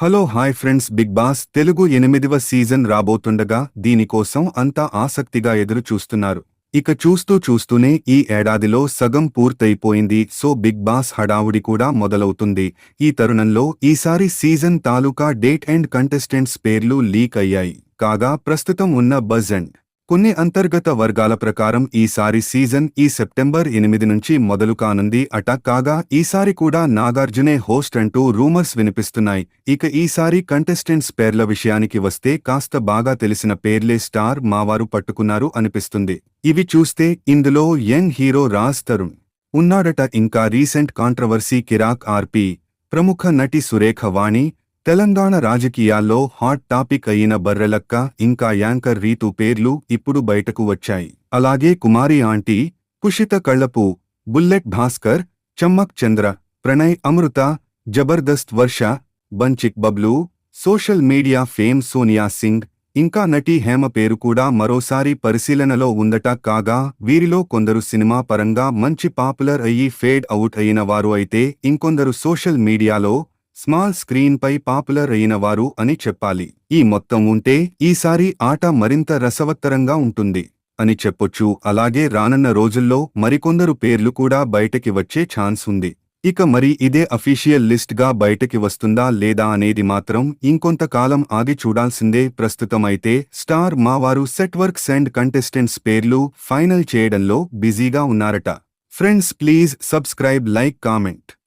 Hello hi friends. Big boss Telugu ఎనిమిదివ season రాబోతుండగా దీనికోసం అంతా ఆసక్తిగా ఎదురు చూస్తున్నారు ఇక చూస్తూ చూస్తూనే ఈ ఏడాదిలో సగం పూర్తయిపోయింది. సో బిగ్ బాస్ హడావుడి కూడా మొదలవుతుంది. ఈ తరుణంలో ఈసారి సీజన్ తాలూకా డేట్ అండ్ కంటెస్టెంట్స్ పేర్లు లీక్ అయ్యాయి. కాగా ప్రస్తుతం ఉన్న బజ్ అండ్ కొన్ని అంతర్గత వర్గాల ప్రకారం ఈసారి సీజన్ ఈ సెప్టెంబర్ ఎనిమిది నుంచి మొదలు కానుంది. అట కాగా ఈసారి కూడా నాగార్జునే హోస్ట్ అంటూ రూమర్స్ వినిపిస్తున్నాయి. ఇక ఈసారి కంటెస్టెంట్స్ పేర్ల విషయానికి వస్తే కాస్త బాగా తెలిసిన పేర్లే స్టార్ మావారు పట్టుకున్నారు అనిపిస్తుంది. ఇవి చూస్తే ఇందులో యంగ్ హీరో రాజ్ తరుణ్ ఉన్నాడట ఇంకా రీసెంట్ కాంట్రవర్సీ కిరాక్ ఆర్పి ప్రముఖ నటి సురేఖ వాణి తెలంగాణ రాజకీయాల్లో హాట్ టాపిక్ అయిన బర్రెలక్క ఇంకా యాంకర్ రీతు పేర్లు ఇప్పుడు బయటకు వచ్చాయి. అలాగే Kumari aunty Kushitha Kallapu bullet Bhaskar Chammak Chandra Pranay Amrutha Jabardasth Varsha Bunchik Bablu social media fame Sonia Singh ఇంకా నటి హేమ పేరు కూడా మరోసారి పరిశీలనలో ఉందట కాగా వీరిలో కొందరు సినిమా పరంగా మంచి పాపులర్ అయ్యి ఫేడ్ అవుట్ అయిన వారు అయితే ఇంకొందరు సోషల్ మీడియాలో స్మాల్ స్క్రీన్ పై పాపులర్ అయిన వారు అని చెప్పాలి. ఈ మొత్తం ఉంటే ఈసారి ఆట మరింత రసవత్తరంగా ఉంటుంది. అని చెప్పొచ్చు. అలాగే రానున్న రోజుల్లో మరికొందరు పేర్లు కూడా బయటకి వచ్చే ఛాన్స్ ఉంది. ఇక మరి ఇదే అఫీషియల్ లిస్ట్గా బయటకి వస్తుందా లేదా అనేది మాత్రం ఇంకొంతకాలం ఆగి చూడాల్సిందే. ప్రస్తుతమైతే స్టార్ మావారు సెట్ వర్క్స్ అండ్ కంటెస్టెంట్స్ పేర్లు ఫైనల్ చేయడంలో బిజీగా ఉన్నారట. Friends please subscribe like comment.